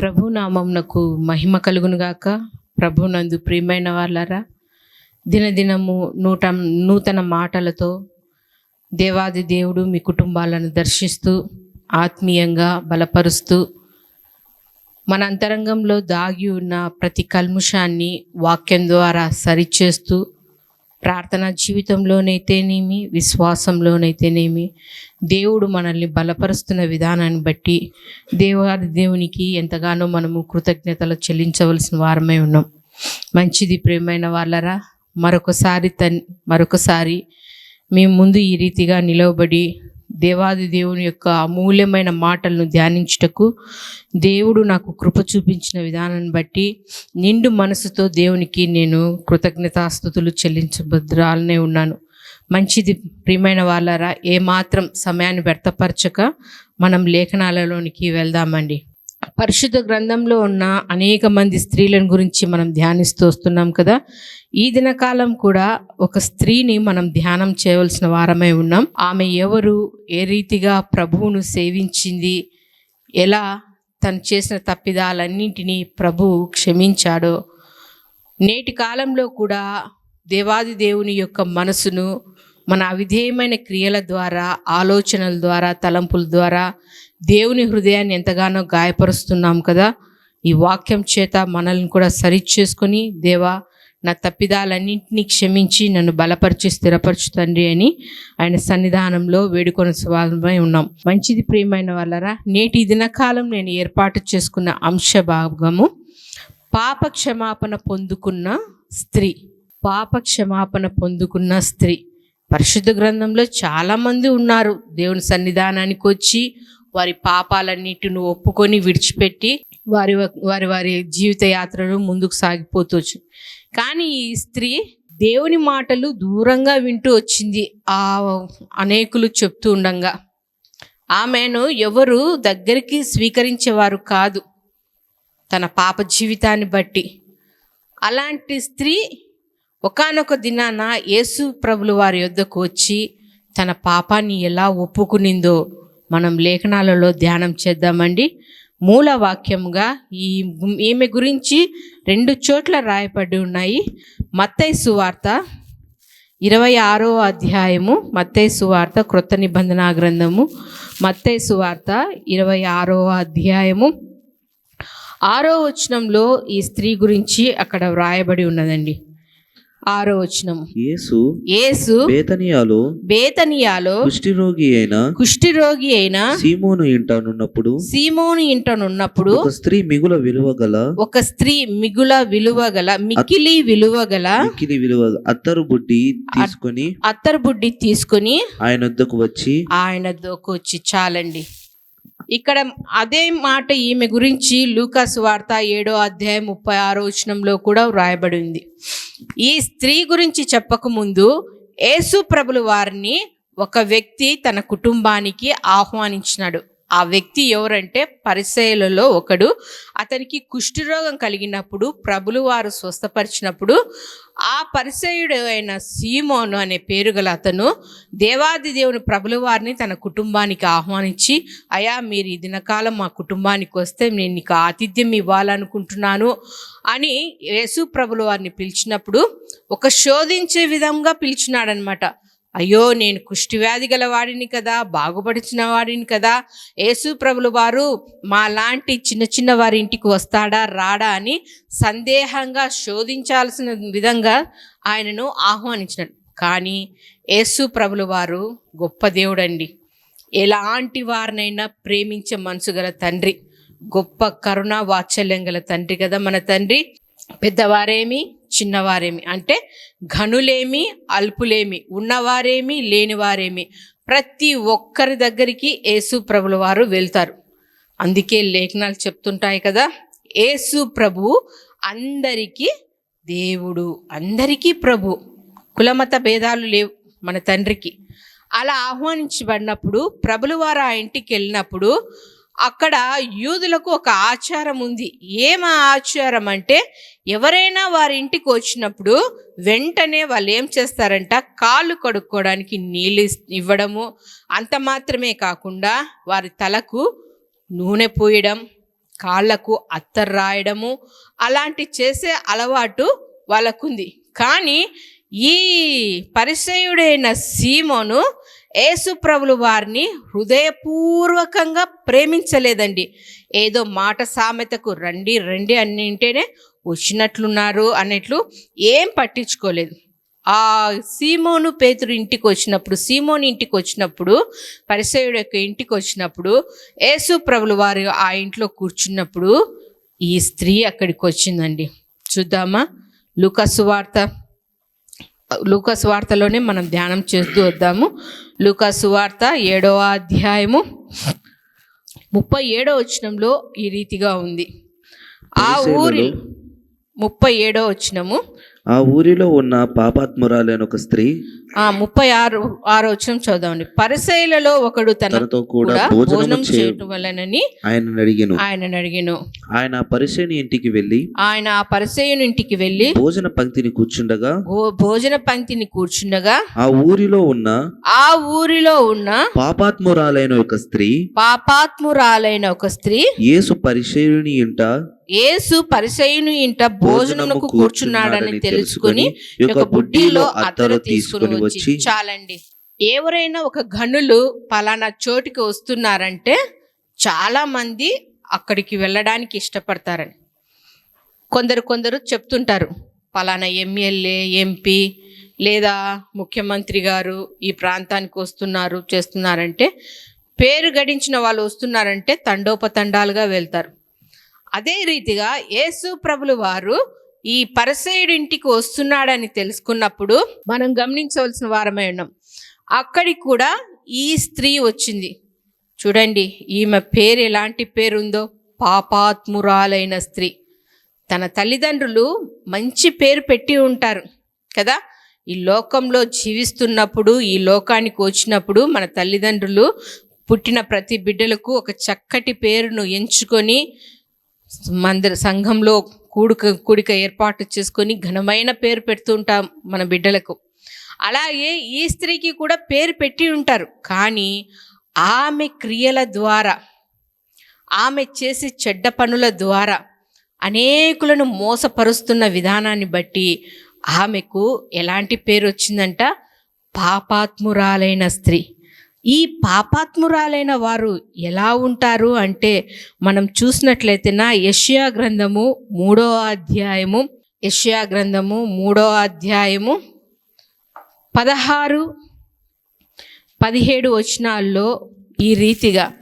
ప్రభు నామంనకు మహిమ కలుగునుగాక. ప్రభు నందు ప్రియమైన వాళ్ళారా దినదినము నూట నూతన మాటలతో దేవాది దేవుడు మీ కుటుంబాలను దర్శిస్తూ ఆత్మీయంగా బలపరుస్తూ మన అంతరంగంలో దాగి ఉన్న ప్రతి కల్ముషాన్ని వాక్యం ద్వారా సరిచేస్తూ ప్రార్థన జీవితంలోనైతేనేమి విశ్వాసంలోనైతేనేమి దేవుడు మనల్ని బలపరుస్తున్న విధానాన్ని బట్టి దేవాది దేవునికి ఎంతగానో మనము కృతజ్ఞతలు చెల్లించవలసిన వారమై ఉన్నాం. మంచిది ప్రేమైన వాళ్ళరా మరొకసారి తన్ మరొకసారి మేము ముందు ఈ రీతిగా నిలవబడి దేవాది దేవుని యొక్క అమూల్యమైన మాటలను ధ్యానించుటకు దేవుడు నాకు కృప చూపించిన విధానాన్ని బట్టి నిండు మనసుతో దేవునికి నేను కృతజ్ఞతాస్థుతులు చెల్లించబద్రాలనే ఉన్నాను. మంచిది ప్రియమైన వాళ్ళారా ఏమాత్రం సమయాన్ని వ్యర్థపరచక మనం లేఖనాలలోనికి వెళ్దామండి. పరిశుద్ధ గ్రంథంలో ఉన్న అనేక మంది స్త్రీలను గురించి మనం ధ్యానిస్తూ వస్తున్నాం కదా. ఈ దినకాలం కూడా ఒక స్త్రీని మనం ధ్యానం చేయవలసిన వారమై ఉన్నాం. ఆమె ఎవరు ఏ రీతిగా ప్రభువును సేవించింది ఎలా తను చేసిన తప్పిదాలన్నింటినీ ప్రభువు క్షమించాడో నేటి కాలంలో కూడా దేవాది దేవుని యొక్క మనసును మన అవిధేయమైన క్రియల ద్వారా ఆలోచనల ద్వారా తలంపుల ద్వారా దేవుని హృదయాన్ని ఎంతగానో గాయపరుస్తున్నాం కదా. ఈ వాక్యం చేత మనల్ని కూడా సరిచేసుకొని దేవా నా తప్పిదాలన్నింటినీ క్షమించి నన్ను బలపరిచి స్థిరపరచు తండ్రి అని ఆయన సన్నిధానంలో వేడుకొని స్వాగతమై ఉన్నాం. మంచిది ప్రియమైన వాళ్ళరా నేటి దినకాలం నేను ఏర్పాటు చేసుకున్న అంశ భాగము పాప క్షమాపణ పొందుకున్న స్త్రీ. పాప క్షమాపణ పొందుకున్న స్త్రీ. పరిశుద్ధ గ్రంథంలో చాలామంది ఉన్నారు దేవుని సన్నిధానానికి వచ్చి వారి పాపాలన్నిటిని ఒప్పుకొని విడిచిపెట్టి వారి వారి వారి జీవిత యాత్రను ముందుకు సాగిపోతూ కానీ ఈ స్త్రీ దేవుని మాటలు దూరంగా వింటూ వచ్చింది. ఆ అనేకులు చెప్తూ ఉండంగా ఆమెను ఎవరు దగ్గరికి స్వీకరించేవారు కాదు. తన పాప జీవితాన్ని బట్టి. అలాంటి స్త్రీ ఒకానొక దినాన యేసు ప్రభులు వారి యొద్దకు వచ్చి తన పాపాన్ని ఎలా ఒప్పుకునిందో మనం లేఖనాలలో ధ్యానం చేద్దామండి. మూల వాక్యంగా ఈ ఈమె గురించి రెండు చోట్ల రాయబడి ఉన్నాయి. మత్తై సువార్త ఇరవై ఆరో అధ్యాయము మత్తై సువార్త క్రొత్త నిబంధన గ్రంథము మత్తై సువార్త ఇరవై ఆరో అధ్యాయము. ఆరో వచనంలో ఈ స్త్రీ గురించి అక్కడ వ్రాయబడి ఉన్నదండి. ఆరో వచనము యేసు యేసు బేతనియాలో బేతనియాలో కుష్ఠిరోగి అయిన కుష్ఠిరోగి అయిన సీమోను ఇంటానున్నప్పుడు సీమోను ఇంటనున్నప్పుడు ఒక స్త్రీ మిగుల విలువ గల ఒక స్త్రీ మిగుల విలువగల మిక్కిలి విలువగల మిక్కిలి విలువ అత్తరు బుడ్డి తీసుకొని అత్తరు బుడ్డి తీసుకొని ఆయన వద్దకు వచ్చి ఆయన దోకొచ్చి చాలండి. ఇక్కడ అదే మాట ఈమె గురించి లూకాస్ వార్త ఏడో అధ్యాయం ముప్పై ఆరో వచనంలో కూడా వ్రాయబడి ఉంది. ఈ స్త్రీ గురించి చెప్పకముందు యేసు ప్రభులు వారిని ఒక వ్యక్తి తన కుటుంబానికి ఆహ్వానించినాడు. ఆ వ్యక్తి ఎవరంటే పరిసయలలో ఒకడు. అతనికి కుష్ఠరోగం కలిగినప్పుడు ప్రభులు వారు స్వస్థపరిచినప్పుడు ఆ పరిసయుడు అయిన సీమోను అనే పేరు గల అతను దేవాది దేవుని ప్రభుల వారిని తన కుటుంబానికి ఆహ్వానించి అయా మీరు ఈ దినకాలం మా కుటుంబానికి వస్తే నేను నీకు ఆతిథ్యం ఇవ్వాలనుకుంటున్నాను అని యేసు ప్రభుల వారిని పిలిచినప్పుడు ఒక శోధించే విధంగా పిలిచినాడనమాట అయ్యో నేను కుష్టివ్యాధి గల వాడిని కదా బాగుపడిచిన వాడిని కదా. యేసుప్రభులు వారు మా లాంటి చిన్న చిన్న వారి ఇంటికి వస్తాడా రాడా అని సందేహంగా శోధించాల్సిన విధంగా ఆయనను ఆహ్వానించినాడు. కానీ యేసు ప్రభులు వారు గొప్ప దేవుడండి. ఎలాంటి వారినైనా ప్రేమించే మనసు గల తండ్రి గొప్ప కరుణ వాత్సల్యం గల తండ్రి కదా మన తండ్రి. పెద్దవారేమి చిన్నవారేమి. అంటే ఘనులేమి అల్పులేమి ఉన్నవారేమి లేనివారేమి. ప్రతి ఒక్కరి దగ్గరికి యేసు ప్రభుల వారు వెళ్తారు. అందుకే లేఖనాలు చెప్తుంటాయి కదా యేసు ప్రభు అందరికీ దేవుడు అందరికీ ప్రభు. కులమత భేదాలు లేవు మన తండ్రికి. అలా ఆహ్వానించబడినప్పుడు ప్రభులు వారు ఆ ఇంటికి వెళ్ళినప్పుడు అక్కడ యూదులకు ఒక ఆచారం ఉంది. ఏం ఆచారం అంటే ఎవరైనా వారి ఇంటికి వచ్చినప్పుడు వెంటనే వాళ్ళు ఏం చేస్తారంట? కాళ్ళు కడుక్కోవడానికి నీళ్ళు ఇవ్వడము. అంత మాత్రమే కాకుండా వారి తలకు నూనె పోయడం కాళ్ళకు అత్తర్ రాయడము. అలాంటి చేసే అలవాటు వాళ్ళకుంది. కానీ ఈ పరిచయుడైన సీమోను యేసుప్రభులు వారిని హృదయపూర్వకంగా ప్రేమించలేదండి. ఏదో మాట సామెతకు రండి రండి అని అంటేనే వచ్చినట్లున్నారు అన్నట్లు ఏం పట్టించుకోలేదు. ఆ సీమోను పేతురు ఇంటికి వచ్చినప్పుడు సీమోని ఇంటికి వచ్చినప్పుడు పరిసయుడు యొక్క ఇంటికి వచ్చినప్పుడు యేసు ప్రభులు వారు ఆ ఇంట్లో కూర్చున్నప్పుడు ఈ స్త్రీ అక్కడికి వచ్చిందండి. చూద్దామా? లుకసు వార్త. లూకాసు వార్తలోనే మనం ధ్యానం చేస్తూ వద్దాము. లూకాసు వార్త ఏడవ అధ్యాయము ముప్పై ఏడో వచనంలో ఈ రీతిగా ఉంది. ఆ ఊరి ముప్పై ఏడో వచనము ఆ ఊరిలో ఉన్న పాపాత్మురాలైన ఒక స్త్రీ ఆ ముప్పై ఆరు ఆరో వచనం చదువుదామండి పరిసైలలో ఒకడు తన తనతో కూడా భోజనం చేయటం వలనని ఆయన అడిగాను. ఆయన అడిగాను. ఆయన పరిశని ఇంటికి వెళ్ళి ఆయన ఆ పరిసయుని ఇంటికి వెళ్ళి భోజన పంక్తిని కూర్చుండగా భోజన పంక్తిని కూర్చుండగా ఆ ఊరిలో ఉన్న ఆ ఊరిలో ఉన్న పాపాత్మురాలైన ఒక స్త్రీ పాపాత్మురాలైన ఒక స్త్రీ యేసు పరిచయుని ఇంట యేసు పరిసయుని ఇంట భోజనముకు కూర్చున్నాడని తెలుసుకుని యొక్క బుడ్డిలో అత్తరు తీసుకుని వచ్చి చాలండి. ఎవరైనా ఒక గనులు పలానా చోటికి వస్తున్నారంటే చాలా మంది అక్కడికి వెళ్ళడానికి ఇష్టపడతారని. కొందరు కొందరు చెప్తుంటారు పలానా ఎమ్మెల్యే ఎంపీ లేదా ముఖ్యమంత్రి గారు ఈ ప్రాంతానికి వస్తున్నారు చేస్తున్నారంటే పేరు గడించిన వాళ్ళు వస్తున్నారంటే తండోపతండాలుగా వెళ్తారు. అదే రీతిగా యేసు ప్రభులు వారు ఈ పరిసయుడి ఇంటికి వస్తున్నాడని తెలుసుకున్నప్పుడు మనం గమనించవలసిన వారమై ఉన్నాం. అక్కడికి కూడా ఈ స్త్రీ వచ్చింది. చూడండి ఈమె పేరు ఎలాంటి పేరుందో? పాపాత్మురాలైన స్త్రీ. తన తల్లిదండ్రులు మంచి పేరు పెట్టి ఉంటారు కదా? ఈ లోకంలో జీవిస్తున్నప్పుడు ఈ లోకానికి వచ్చినప్పుడు మన తల్లిదండ్రులు పుట్టిన ప్రతి బిడ్డలకు ఒక చక్కటి పేరును ఎంచుకొని మందిర సంఘంలో కూడుక కూడిక ఏర్పాటు చేసుకొని ఘనమైన పేరు పెడుతుంటాం మన బిడ్డలకు. అలాగే ఈ స్త్రీకి కూడా పేరు పెట్టి ఉంటారు. కానీ ఆమె క్రియల ద్వారా ఆమె చేసే చెడ్డ పనుల ద్వారా అనేకులను మోసపరుస్తున్న విధానాన్ని బట్టి ఆమెకు ఎలాంటి పేరు వచ్చిందంట? పాపాత్మురాలైన స్త్రీ. ఈ పాపాత్మురాలైన వారు ఎలా ఉంటారు అంటే మనం చూసినట్లయితే నా యష్యా గ్రంథము మూడో అధ్యాయము యష్యా గ్రంథము మూడో అధ్యాయము పదహారు పదిహేడు వచనాల్లో ఈ రీతిగా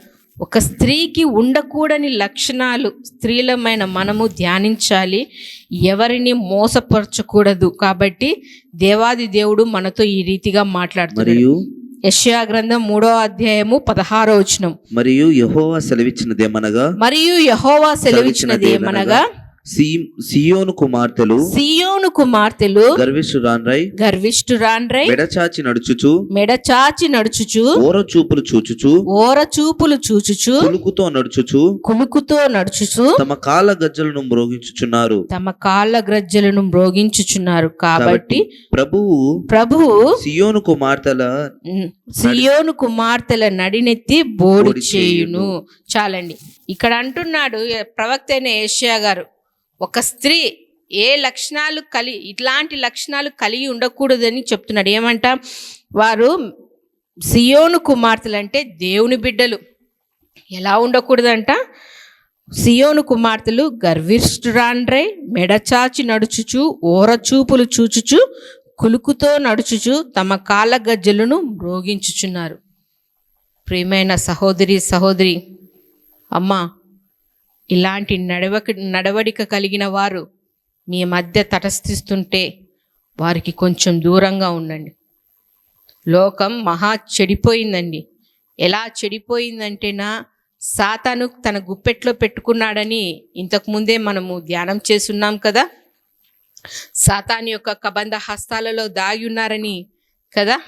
ఒక స్త్రీకి ఉండకూడని లక్షణాలు స్త్రీలమైన మనము ధ్యానించాలి ఎవరిని మోసపరచకూడదు. కాబట్టి దేవాది దేవుడు మనతో ఈ రీతిగా మాట్లాడుతున్నాడు. యెషయా గ్రంథం మూడో అధ్యాయము పదహారో వచనం. మరియు యెహోవా సెలవిచ్చినదేమనగా? మరియు యహోవా సెలవిచ్చినది ఏమనగా సీ- సియోను కుమార్తెలు సియోను కుమార్తెలు గర్విష్ఠురాన్రై గర్విష్ఠురాన్రై మెడచాచి నడుచుచు మెడచాచి నడుచుచు ఓర చూపులు చూచుచు ఓర చూపులు చూచుచు పులుకుతో నడుచుచు కులుకుతో నడుచుచు తమ కాళ్ళ గజ్జలను మ్రోగించుచున్నారు. తమ కాళ్ళ గ్రజ్జలను మ్రోగించుచున్నారు కాబట్టి ప్రభువు ప్రభువు సియోను కుమార్తెల సియోను కుమార్తెల నడినెత్తి బోడి చేయును. చాలండి. ఇక్కడ అంటున్నాడు ప్రవక్త అయిన ఏషియా గారు ఒక స్త్రీ ఏ లక్షణాలు కలి ఇట్లాంటి లక్షణాలు కలిగి ఉండకూడదని చెప్తున్నాడు. ఏమంట? వారు సియోను కుమార్తెలు అంటే దేవుని బిడ్డలు. ఎలా ఉండకూడదంట? సియోను కుమార్తెలు గర్విష్ఠురాండ్రై మెడచాచి నడుచుచు ఓరచూపులు చూచుచు కులుకుతో నడుచుచు తమ కాళ్ళ గజ్జలను మ్రోగించుచున్నారు. ప్రియమైన సహోదరి సహోదరి అమ్మ ఇలాంటి నడవక నడవడిక కలిగిన వారు మీ మధ్య తటస్థిస్తుంటే వారికి కొంచెం దూరంగా ఉండండి. లోకం మహా చెడిపోయిందండి. ఎలా చెడిపోయిందంటేనా సాతాను తన గుప్పెట్లో పెట్టుకున్నాడని ఇంతకుముందే మనము ధ్యానం చేస్తున్నాం కదా. సాతాను యొక్క కబంధ హస్తాలలో దాగి ఉన్నారని కదా.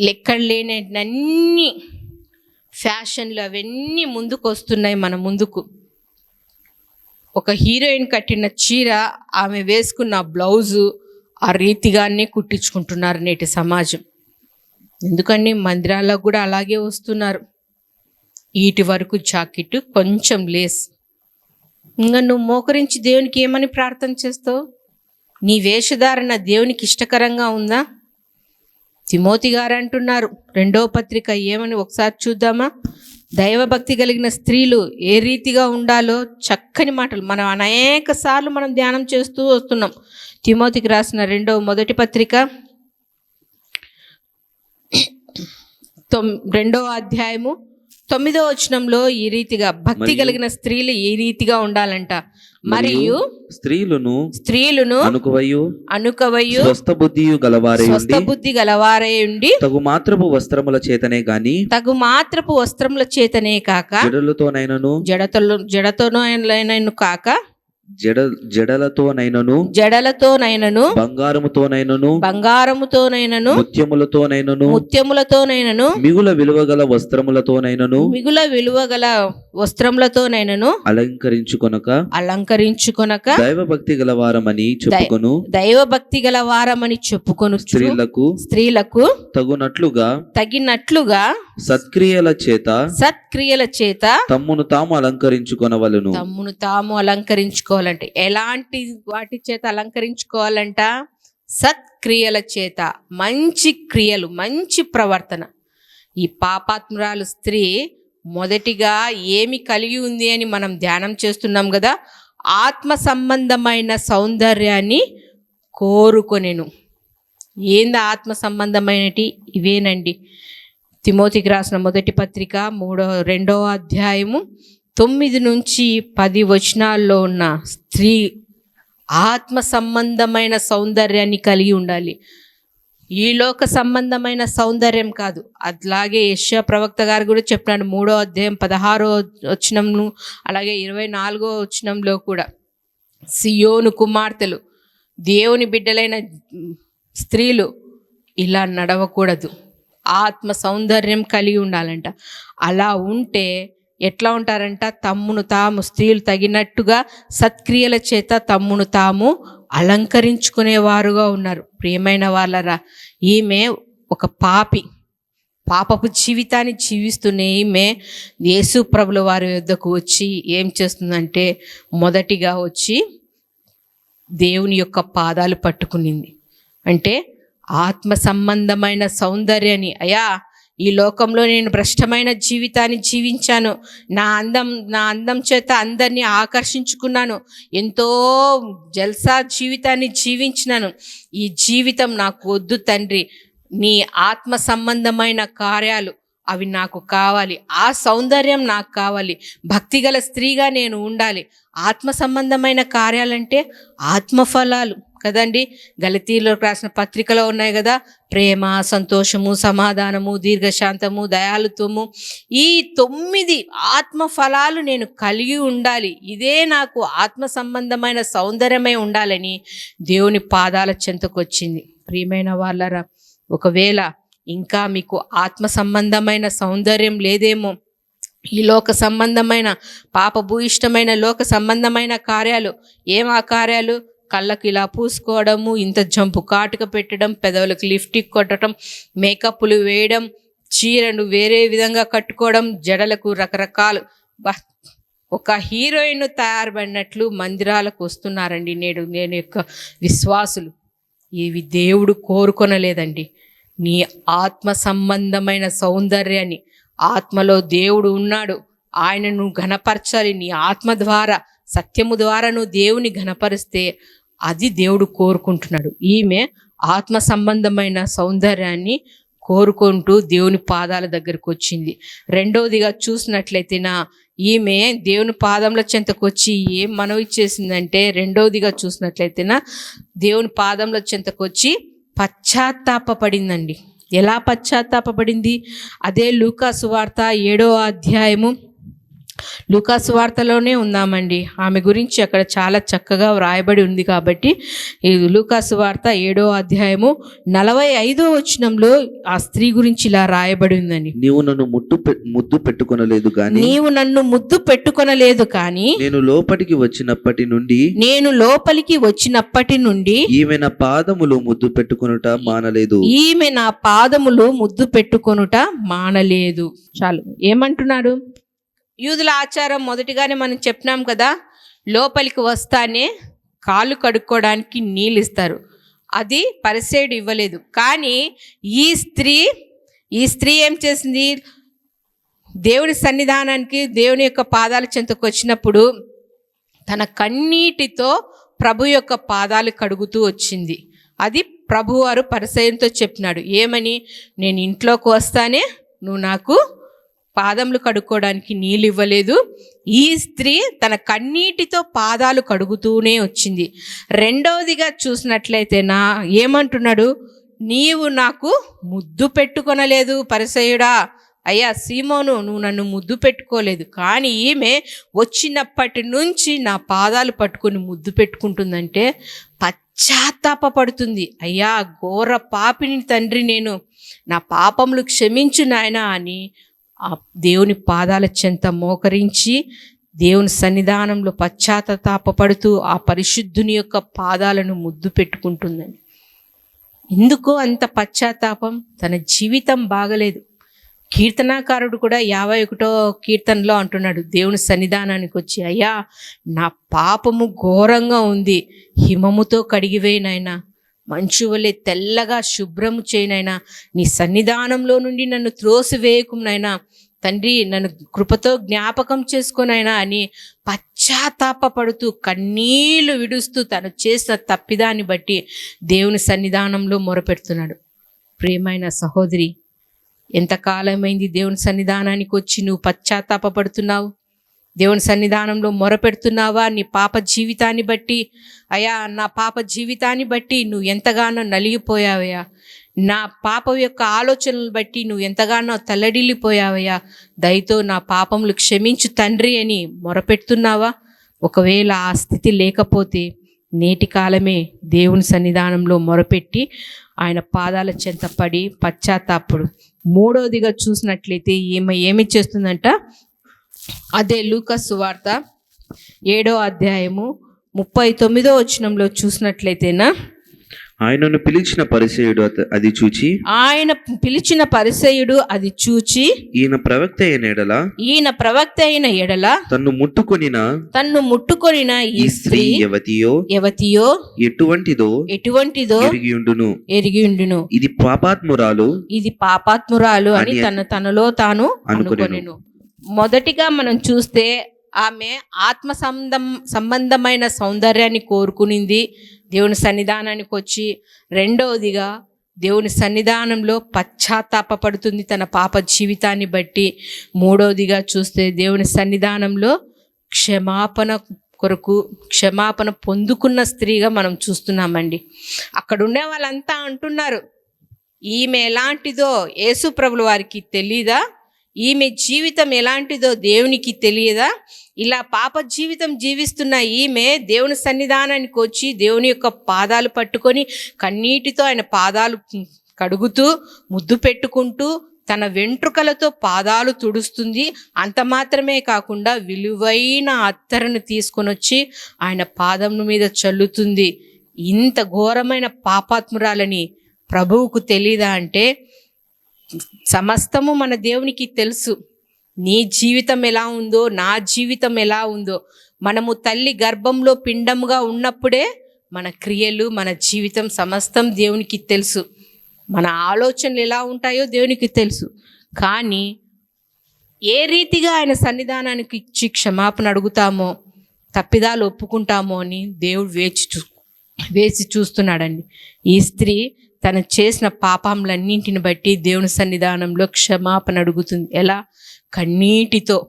లెక్కలు ఫ్యాషన్లు అవన్నీ ముందుకు వస్తున్నాయి మన ముందుకు. ఒక హీరోయిన్ కట్టిన చీర ఆమె వేసుకున్న బ్లౌజు ఆ రీతిగానే కుట్టించుకుంటున్నారు నేటి సమాజం. ఎందుకని మందిరాలకు కూడా అలాగే వస్తున్నారు. ఈటి వరకు జాకెట్ కొంచెం లేస్. ఇంకా నువ్వు మోకరించి దేవునికి ఏమని ప్రార్థన చేస్తావు? నీ వేషధారణ దేవునికి ఇష్టకరంగా ఉందా? తిమోతి గారు అంటున్నారు రెండవ పత్రిక ఏమని? ఒకసారి చూద్దామా? దైవభక్తి కలిగిన స్త్రీలు ఏ రీతిగా ఉండాలో చక్కని మాటలు. మనం అనేక సార్లు మనం ధ్యానం చేస్తూ వస్తున్నాం. తిమోతికి రాసిన రెండవ మొదటి పత్రిక తొమ్ రెండవ అధ్యాయము తొమ్మిదో వచనంలో ఈ రీతిగా భక్తి కలిగిన స్త్రీలు ఈ రీతిగా ఉండాలంట. మరియు స్త్రీలను స్త్రీలను అనుకువయు అనుకవయు స్వస్థ బుద్ధియు గలవారై స్వస్థ బుద్ధి గలవారై ఉండి తగు మాత్రపు వస్త్రముల చేతనే గాని తగు మాత్రపు వస్త్రముల చేతనే కాక జడలతోనైనను జడతలు జడతోనైనను కాక జడ జడలతోనైనను జడలతోనైనను బంగారముతోనైనను బంగారముతోనైనను ముత్యములతోనైనను ముత్యములతోనైనను మిగుల విలువగల వస్త్రములతోనైనను మిగుల విలువ గల వస్త్రములతోనైనను అలంకరించుకొనక అలంకరించుకొనక దైవభక్తి గలవారమని చెప్పుకొను. దైవభక్తి గల వారమని చెప్పుకొను స్త్రీలకు స్త్రీలకు తగునట్లుగా తగినట్లుగా సత్క్రియల చేత సత్క్రియల చేత తమ్మును తాము అలంకరించుకొనవలను. తమ్మును తాము అలంకరించుకోవాలంటే. ఎలాంటి వాటి చేత అలంకరించుకోవాలంట? సత్క్రియల చేత. మంచి క్రియలు మంచి ప్రవర్తన. ఈ పాపాత్మురాలు స్త్రీ మొదటిగా ఏమి కలిగి ఉంది అని మనం ధ్యానం చేస్తున్నాం కదా? ఆత్మ సంబంధమైన సౌందర్యాన్ని కోరుకొనెను. ఏంది ఆత్మ సంబంధమైనటి? ఇవేనండి. తిమోతికి రాసిన మొదటి పత్రిక మూడో రెండవ అధ్యాయము తొమ్మిది నుంచి పది వచనాల్లో ఉన్న స్త్రీ ఆత్మ సంబంధమైన సౌందర్యాన్ని కలిగి ఉండాలి. ఈ లోక సంబంధమైన సౌందర్యం కాదు. అట్లాగే యశ్యా ప్రవక్త గారు కూడా చెప్పినాడు మూడో అధ్యాయం పదహారో వచనంను అలాగే ఇరవై నాలుగో వచనంలో కూడా. సియోను కుమార్తెలు దేవుని బిడ్డలైన స్త్రీలు ఇలా నడవకూడదు. ఆత్మ సౌందర్యం కలిగి ఉండాలంట. అలా ఉంటే ఎట్లా ఉంటారంట? తమ్మును తాము స్త్రీలు తగినట్టుగా సత్క్రియల చేత తమ్మును తాము అలంకరించుకునేవారుగా ఉన్నారు. ప్రియమైన వాళ్ళరా ఈమె ఒక పాపి. పాపపు జీవితాన్ని జీవిస్తూనే ఈమె యేసు ప్రభుల వారి యొద్దకు వచ్చి ఏం చేస్తుందంటే మొదటిగా వచ్చి దేవుని యొక్క పాదాలు పట్టుకునింది. అంటే ఆత్మ సంబంధమైన సౌందర్యాన్ని అయా ఈ లోకంలో నేను భ్రష్టమైన జీవితాన్ని జీవించాను. నా అందం నా అందం చేత అందరినీ ఆకర్షించుకున్నాను. ఎంతో జల్సా జీవితాన్ని జీవించినాను. ఈ జీవితం నాకు వద్దు తండ్రి. నీ ఆత్మ సంబంధమైన కార్యాలు అవి నాకు కావాలి. ఆ సౌందర్యం నాకు కావాలి. భక్తిగల స్త్రీగా నేను ఉండాలి. ఆత్మ సంబంధమైన కార్యాలంటే ఆత్మఫలాలు. కదండి? గలతీలో రాసిన పత్రికలో ఉన్నాయి కదా? ప్రేమ సంతోషము సమాధానము దీర్ఘశాంతము దయాలుత్వము ఈ తొమ్మిది ఆత్మ ఫలాలు నేను కలిగి ఉండాలి. ఇదే నాకు ఆత్మ సంబంధమైన సౌందర్యమై ఉండాలని దేవుని పాదాల చెంతకు వచ్చింది ప్రియమైన వాళ్ళరా ఒకవేళ ఇంకా మీకు ఆత్మ సంబంధమైన సౌందర్యం లేదేమో ఈ లోక సంబంధమైన పాపభూయిష్టమైన లోక సంబంధమైన కార్యాలు ఏం ఆ కార్యాలు? కళ్ళకి ఇలా పూసుకోవడము ఇంత జంపు కాటుక పెట్టడం పెదవులకు లిఫ్టిక్ కొట్టడం మేకప్లు వేయడం చీరను వేరే విధంగా కట్టుకోవడం జడలకు రకరకాలు. ఒక హీరోయిన్ తయారుపడినట్లు మందిరాలకు వస్తున్నారండి నేడు నేను యొక్క విశ్వాసులు. ఇవి దేవుడు కోరుకొనలేదండి. నీ ఆత్మ సంబంధమైన సౌందర్యాన్ని ఆత్మలో దేవుడు ఉన్నాడు. ఆయనను ఘనపరచాలి నీ ఆత్మ ద్వారా సత్యము ద్వారా నువ్వు దేవుని ఘనపరిస్తే అది దేవుడు కోరుకుంటున్నాడు. ఈమె ఆత్మ సంబంధమైన సౌందర్యాన్ని కోరుకుంటూ దేవుని పాదాల దగ్గరకు వచ్చింది. రెండవదిగా చూసినట్లయితే నా ఈమె దేవుని పాదముల చెంతకు వచ్చి ఏం మనవి చేసిందంటే రెండవదిగా చూసినట్లయితేనా దేవుని పాదముల చెంతకు వచ్చి పశ్చాత్తాపడిందండి ఎలా పశ్చాత్తాపడింది అదే లూకా వార్త ఏడో అధ్యాయము లూకాసు వార్తలోనే ఉందామండి. ఆమె గురించి అక్కడ చాలా చక్కగా వ్రాయబడి ఉంది కాబట్టి ఈ లూకాసు వార్త ఏడో అధ్యాయము నలభై ఐదో వచనంలో ఆ స్త్రీ గురించి ఇలా రాయబడి ఉందండి. నీవు నన్ను ముట్టు పె- ముద్దు పెట్టుకొనలేదు గాని నీవు నన్ను ముద్దు పెట్టుకొనలేదు కానీ నేను లోపటికి వచ్చినప్పటి నుండి నేను లోపలికి వచ్చినప్పటి నుండి ఈమె నా పాదములు ముద్దు పెట్టుకొనుట మానలేదు. ఈమె నా పాదములు ముద్దు పెట్టుకొనుట మానలేదు. చాలు. ఏమంటున్నాడు? యూదుల ఆచారం మొదటిగానే మనం చెప్పినాం కదా లోపలికి వస్తానే కాళ్ళు కడుక్కోవడానికి నీళ్ళు ఇస్తారు. అది పరిసేయుడు ఇవ్వలేదు. కానీ ఈ స్త్రీ ఈ స్త్రీ ఏం చేసింది? దేవుని సన్నిధానానికి దేవుని యొక్క పాదాల చెంతకు వచ్చినప్పుడు తన కన్నీటితో ప్రభు యొక్క పాదాలు కడుగుతూ వచ్చింది. అది ప్రభువారు పరిసయంతో చెప్పినాడు. ఏమని? నేను ఇంట్లోకి వస్తానే నువ్వు నాకు పాదములు కడుక్కోవడానికి నీళ్ళు ఇవ్వలేదు ఈ స్త్రీ తన కన్నీటితో పాదాలు కడుగుతూనే వచ్చింది. రెండవదిగా చూసినట్లయితే నా ఏమంటున్నాడు? నీవు నాకు ముద్దు పెట్టుకొనలేదు పరిసయుడా. అయ్యా సీమోను నువ్వు నన్ను ముద్దు పెట్టుకోలేదు. కానీ ఈమె వచ్చినప్పటి నుంచి నా పాదాలు పట్టుకొని ముద్దు పెట్టుకుంటుందంటే పశ్చాత్తాపడుతుంది అయ్యా ఘోర పాపిని తండ్రి నేను. నా పాపములు క్షమించు నాయనా అని ఆ దేవుని పాదాల చెంత మోకరించి దేవుని సన్నిధానంలో పశ్చాత్తాపడుతూ ఆ పరిశుద్ధుని యొక్క పాదాలను ముద్దు పెట్టుకుంటుందని ఎందుకో అంత పశ్చాత్తాపం? తన జీవితం బాగలేదు. కీర్తనాకారుడు కూడా యాభై ఒకటో కీర్తనలో అంటున్నాడు దేవుని సన్నిధానానికి వచ్చి అయ్యా నా పాపము ఘోరంగా ఉంది. హిమముతో కడిగివేయనైనా మంచు వలె తెల్లగా శుభ్రము చేయనైనా నీ సన్నిధానంలో నుండి నన్ను త్రోసివేయకునైనా తండ్రి నన్ను కృపతో జ్ఞాపకం చేసుకోనైనా అని పశ్చాత్తాపడుతూ కన్నీళ్ళు విడుస్తూ తను చేసిన తప్పిదాన్ని బట్టి దేవుని సన్నిధానంలో మొరపెడుతున్నాడు. ప్రేమైన సహోదరి ఎంతకాలమైంది దేవుని సన్నిధానానికి వచ్చి నువ్వు పశ్చాత్తాపడుతున్నావు దేవుని సన్నిధానంలో మొరపెడుతున్నావా? నీ పాప జీవితాన్ని బట్టి. అయా నా పాప జీవితాన్ని బట్టి నువ్వు ఎంతగానో నలిగిపోయావయ్యా. నా పాప యొక్క ఆలోచనలు బట్టి నువ్వు ఎంతగానో తల్లడిల్లిపోయావయ్యా. దయతో నా పాపములు క్షమించు తండ్రి అని మొరపెడుతున్నావా? ఒకవేళ ఆ స్థితి లేకపోతే నేటి కాలమే దేవుని సన్నిధానంలో మొరపెట్టి ఆయన పాదాల చెంత పడి పశ్చాత్తాపుడు. మూడవదిగా చూసినట్లయితే ఏమి ఏమి చేస్తుందంట? అదే లూకస్ వార్త ఏడో అధ్యాయము ముప్పై తొమ్మిదో వచనంలో చూసినట్లయితేనా? ఆయనను పిలిచిన పరిచయుడు అత- అది చూచి ఆయన పిలిచిన పరిసయుడు అది చూచి ఈయన ప్రవక్త అయిన ఎడల ఈయన ప్రవక్త అయిన ఎడల తన్ను ముట్టుకొనిన తన్ను ముట్టుకొనిన ఈ స్త్రీ యవతియో ఎవతియో ఎటువంటిదో ఎటువంటిదో ఎరిగియుండును. ఎరిగి ఉండును ఇది పాపాత్మురాలు ఇది పాపాత్మురాలు అని అని తన తనలో తాను అనుకొనెను. మొదటిగా మనం చూస్తే ఆమె ఆత్మ సంబంధం సంబంధమైన సౌందర్యాన్ని కోరుకునింది. దేవుని సన్నిధానానికి వచ్చి రెండవదిగా దేవుని సన్నిధానంలో పశ్చాత్తాపడుతుంది తన పాప జీవితాన్ని బట్టి. మూడవదిగా చూస్తే దేవుని సన్నిధానంలో క్షమాపణ కొరకు క్షమాపణ పొందుకున్న స్త్రీగా మనం చూస్తున్నామండి. అక్కడ ఉండే వాళ్ళంతా అంటున్నారు ఈమె ఎలాంటిదో యేసు ప్రభుల వారికి తెలీదా? ఈమె జీవితం ఎలాంటిదో దేవునికి తెలియదా? ఇలా పాప జీవితం జీవిస్తున్న ఈమె దేవుని సన్నిధానానికి వచ్చి దేవుని యొక్క పాదాలు పట్టుకొని కన్నీటితో ఆయన పాదాలు కడుగుతూ ముద్దు పెట్టుకుంటూ తన వెంట్రుకలతో పాదాలు తుడుస్తుంది. అంత మాత్రమే కాకుండా విలువైన అత్తరును తీసుకొని వచ్చి ఆయన పాదం మీద చల్లుతుంది. ఇంత ఘోరమైన పాపాత్మురాలని ప్రభువుకు తెలీదా అంటే సమస్తము మన దేవునికి తెలుసు. నీ జీవితం ఎలా ఉందో నా జీవితం ఎలా ఉందో మనము తల్లి గర్భంలో పిండముగా ఉన్నప్పుడే మన క్రియలు మన జీవితం సమస్తం దేవునికి తెలుసు. మన ఆలోచనలు ఎలా ఉంటాయో దేవునికి తెలుసు. కానీ ఏ రీతిగా ఆయన సన్నిధానానికి ఇచ్చి క్షమాపణ అడుగుతామో తప్పిదాలు ఒప్పుకుంటామో అని దేవుడు వేచి చూ వేసి చూస్తున్నాడండి. ఈ స్త్రీ తను చేసిన పాపములన్నింటిని బట్టి దేవుని సన్నిధానంలో క్షమాపణ అడుగుతుంది. ఎలా? కన్నీటితో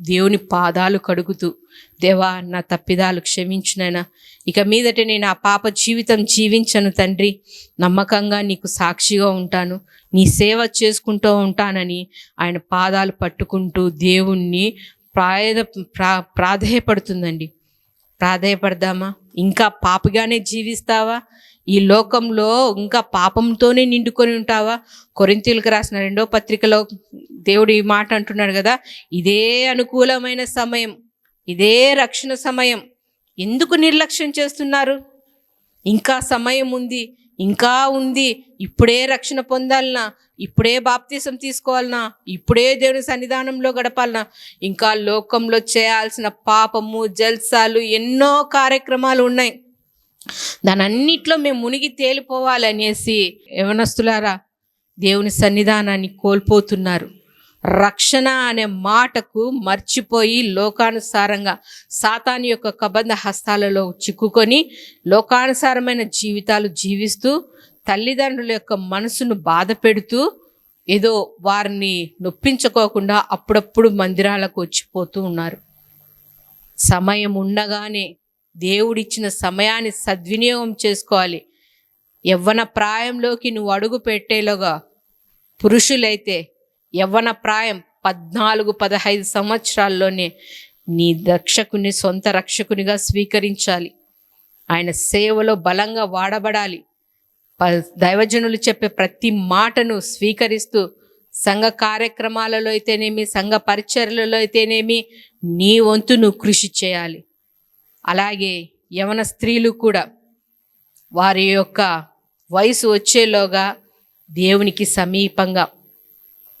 దేవుని పాదాలు కడుగుతూ దేవా నా తప్పిదాలు క్షమించునైనా ఇక మీదట నేను ఆ పాప జీవితం జీవించను తండ్రి. నమ్మకంగా నీకు సాక్షిగా ఉంటాను. నీ సేవ చేసుకుంటూ ఉంటానని ఆయన పాదాలు పట్టుకుంటూ దేవుణ్ణి ప్రాయ ప్రా ప్రాధేయపడుతుందండి. ప్రాధేయపడదామా? ఇంకా పాపిగానే జీవిస్తావా? ఈ లోకంలో ఇంకా పాపంతోనే నిండుకొని ఉంటావా? కొరింతీలకు రాసిన రెండో పత్రికలో దేవుడు ఈ మాట అంటున్నాడు కదా ఇదే అనుకూలమైన సమయం ఇదే రక్షణ సమయం. ఎందుకు నిర్లక్ష్యం చేస్తున్నారు? ఇంకా సమయం ఉంది ఇంకా ఉంది. ఇప్పుడే రక్షణ పొందాలనా? ఇప్పుడే బాప్తీసం తీసుకోవాలనా? ఇప్పుడే దేవుని సన్నిధానంలో గడపాలనా? ఇంకా లోకంలో చేయాల్సిన పాపము జల్సాలు ఎన్నో కార్యక్రమాలు ఉన్నాయి. దాని అన్నిట్లో మేము మునిగి తేలిపోవాలనేసి యవనస్తులారా దేవుని సన్నిధానాన్ని కోల్పోతున్నారు. రక్షణ అనే మాటకు మర్చిపోయి లోకానుసారంగా సాతాని యొక్క కబంధ హస్తాలలో చిక్కుకొని లోకానుసారమైన జీవితాలు జీవిస్తూ తల్లిదండ్రుల యొక్క మనసును బాధ పెడుతూ ఏదో వారిని నొప్పించుకోకుండా అప్పుడప్పుడు మందిరాలకు వచ్చిపోతూ ఉన్నారు. సమయం ఉండగానే దేవుడిచ్చిన సమయాన్ని సద్వినియోగం చేసుకోవాలి. యవ్వన ప్రాయంలోకి నువ్వు అడుగు పెట్టేలోగా పురుషులైతే యవ్వన ప్రాయం పద్నాలుగు పదహైదు సంవత్సరాల్లోనే నీ రక్షకుని సొంత రక్షకునిగా స్వీకరించాలి. ఆయన సేవలో బలంగా వాడబడాలి. ప- దైవజనులు చెప్పే ప్రతి మాటను స్వీకరిస్తూ సంఘ కార్యక్రమాలలో అయితేనేమి సంఘ పరిచర్లలో అయితేనేమి నీ వంతు నువ్వు కృషి చేయాలి. అలాగే యవన స్త్రీలు కూడా వారి యొక్క వయసు వచ్చేలోగా దేవునికి సమీపంగా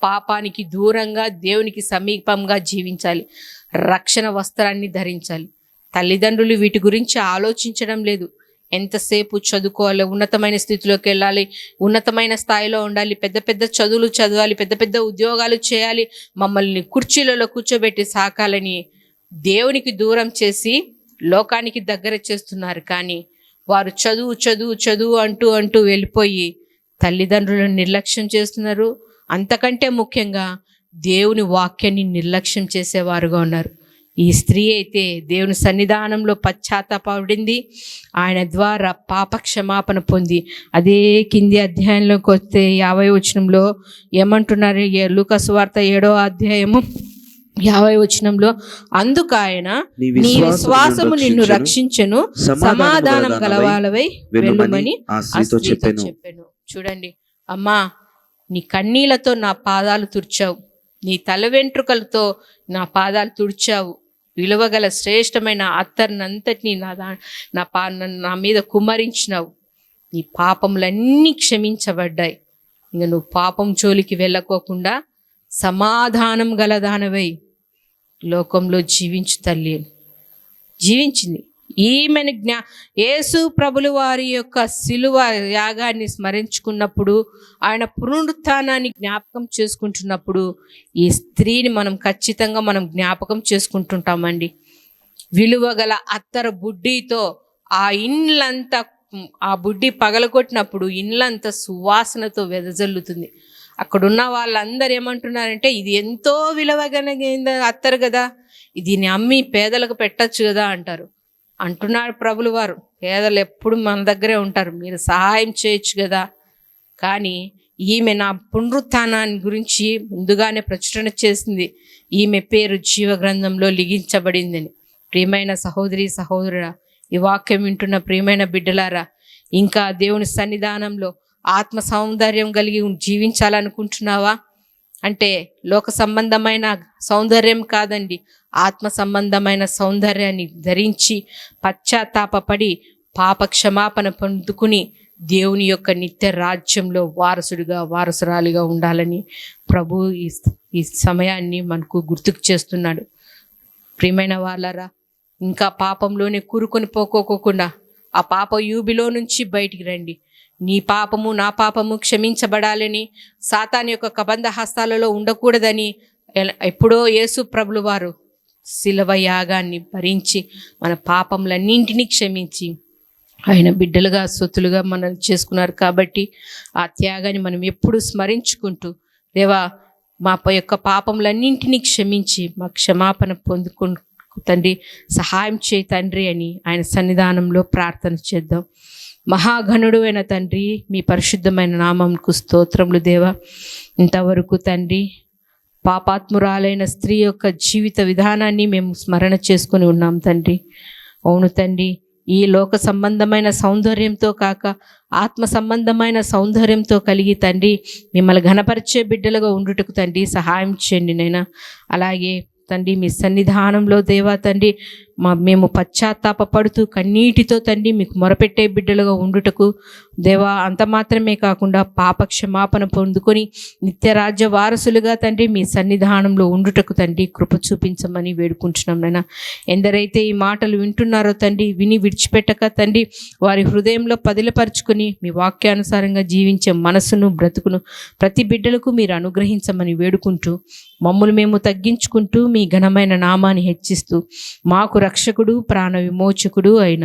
పాపానికి దూరంగా దేవునికి సమీపంగా జీవించాలి. రక్షణ వస్త్రాన్ని ధరించాలి. తల్లిదండ్రులు వీటి గురించి ఆలోచించడం లేదు. ఎంతసేపు చదువుకోవాలి? ఉన్నతమైన స్థితిలోకి వెళ్ళాలి. ఉన్నతమైన స్థాయిలో ఉండాలి. పెద్ద పెద్ద చదువులు చదవాలి. పెద్ద పెద్ద ఉద్యోగాలు చేయాలి. మమ్మల్ని కుర్చీలలో కూర్చోబెట్టి సాకాలని దేవునికి దూరం చేసి లోకానికి దగ్గర చేస్తున్నారు. కానీ వారు చదువు చదువు చదువు అంటూ అంటూ వెళ్ళిపోయి తల్లిదండ్రులను నిర్లక్ష్యం చేస్తున్నారు. అంతకంటే ముఖ్యంగా దేవుని వాక్యాన్ని నిర్లక్ష్యం చేసేవారుగా ఉన్నారు. ఈ స్త్రీ అయితే దేవుని సన్నిధానంలో పశ్చాత్తాపడింది. ఆయన ద్వారా పాప క్షమాపణ పొంది. అదే కింది అధ్యాయంలోకి వస్తే యాభై వచనంలో ఏమంటున్నారు? ఏ వార్త ఏడో అధ్యాయము యాభై వచనంలో అందుకు ఆయన నీ విశ్వాసము నిన్ను రక్షించెను. సమాధానం గలవాలవై వెళ్ళుమని చెప్పాను. చూడండి అమ్మా నీ కన్నీళ్ళతో నా పాదాలు తుడిచావు. నీ తల వెంట్రుకలతో నా పాదాలు తుడిచావు. విలువగల శ్రేష్టమైన అత్తర్నంతటిని నా దా నా పా నా మీద కుమ్మరించినావు. నీ పాపములన్నీ క్షమించబడ్డాయి. ఇంక నువ్వు పాపం జోలికి వెళ్ళకోకుండా సమాధానం గలదానవై లోకంలో జీవించు తల్లి. జీవించింది. ఈమెను జ్ఞా యేసు ప్రభులు వారి యొక్క శిలువ యాగాన్ని స్మరించుకున్నప్పుడు ఆయన పునరుత్నాన్ని జ్ఞాపకం చేసుకుంటున్నప్పుడు ఈ స్త్రీని మనం ఖచ్చితంగా మనం జ్ఞాపకం చేసుకుంటుంటామండి. విలువగల అత్తర బుడ్డితో ఆ ఇండ్లంతా ఆ బుడ్డి పగలగొట్టినప్పుడు ఇండ్లంతా సువాసనతో వెదజల్లుతుంది. అక్కడున్న వాళ్ళందరూ ఏమంటున్నారంటే ఇది ఎంతో విలువగలిగిన అత్తరు కదా దీన్ని అమ్మి పేదలకు పెట్టచ్చు కదా అంటారు. అంటున్నారు ప్రభులు వారు. పేదలు ఎప్పుడు మన దగ్గరే ఉంటారు. మీరు సహాయం చేయొచ్చు కదా. కానీ ఈమె నా పునరుత్థానాన్ని గురించి ముందుగానే ప్రచురణ చేసింది. ఈమె పేరు జీవ గ్రంథంలో లిఖించబడిందని. ప్రియమైన సహోదరి సహోదరుడా ఈ వాక్యం వింటున్న ప్రియమైన బిడ్డలారా ఇంకా దేవుని సన్నిధానంలో ఆత్మ సౌందర్యం కలిగి జీవించాలనుకుంటున్నావా? అంటే లోక సంబంధమైన సౌందర్యం కాదండి. ఆత్మ సంబంధమైన సౌందర్యాన్ని ధరించి పశ్చాత్తాపపడి పాప క్షమాపణ పొందుకుని దేవుని యొక్క నిత్య రాజ్యంలో వారసుడిగా వారసురాలిగా ఉండాలని ప్రభు ఈ ఈ సమయాన్ని మనకు గుర్తుకు చేస్తున్నాడు. ప్రియమైన వాళ్ళరా ఇంకా పాపంలోనే కూరుకొని పోకోకుండా ఆ పాప యూబిలో నుంచి బయటికి రండి. నీ పాపము నా పాపము క్షమించబడాలని సాతాన్ యొక్క కబంధ హస్తాలలో ఉండకూడదని ఎప్పుడో యేసు ప్రభులు వారు శిలవ యాగాన్ని భరించి మన పాపములన్నింటినీ క్షమించి ఆయన బిడ్డలుగా సొత్తులుగా మనం చేసుకున్నారు కాబట్టి ఆ త్యాగాన్ని మనం ఎప్పుడు స్మరించుకుంటూ దేవా మా ప- యొక్క పాపములన్నింటినీ క్షమించి మా క్షమాపణ పొందుకు తండ్రి సహాయం చేయి తండ్రి అని ఆయన సన్నిధానంలో ప్రార్థన చేద్దాం. మహాఘనుడు అయిన తండ్రి మీ పరిశుద్ధమైన నామంకు స్తోత్రములు దేవ. ఇంతవరకు తండ్రి పాపాత్మురాలైన స్త్రీ యొక్క జీవిత విధానాన్ని మేము స్మరణ చేసుకొని ఉన్నాం తండ్రి. అవును తండ్రి ఈ లోక సంబంధమైన సౌందర్యంతో కాక ఆత్మ సంబంధమైన సౌందర్యంతో కలిగి తండ్రి మిమ్మల్ని ఘనపరిచే బిడ్డలుగా ఉండుటకు తండ్రి సహాయం చేయండి నైనా అలాగే తండ్రి మీ సన్నిధానంలో దేవా తండ్రి మా మేము పశ్చాత్తాప పడుతూ కన్నీటితో తండ్రి మీకు మొరపెట్టే బిడ్డలుగా ఉండుటకు దేవా అంత మాత్రమే కాకుండా పాప క్షమాపణ పొందుకొని నిత్యరాజ్య వారసులుగా తండ్రి మీ సన్నిధానంలో ఉండుటకు తండ్రి కృప చూపించమని వేడుకుంటున్నాం నాయన. ఎందరైతే ఈ మాటలు వింటున్నారో తండ్రి విని విడిచిపెట్టక తండ్రి వారి హృదయంలో పదిలపరుచుకొని మీ వాక్యానుసారంగా జీవించే మనసును బ్రతుకును ప్రతి బిడ్డలకు మీరు అనుగ్రహించమని వేడుకుంటూ మమ్మల్ని మేము తగ్గించుకుంటూ మీ ఘనమైన నామాన్ని హెచ్చిస్తూ మాకు రక్షకుడు ప్రాణ విమోచకుడు అయిన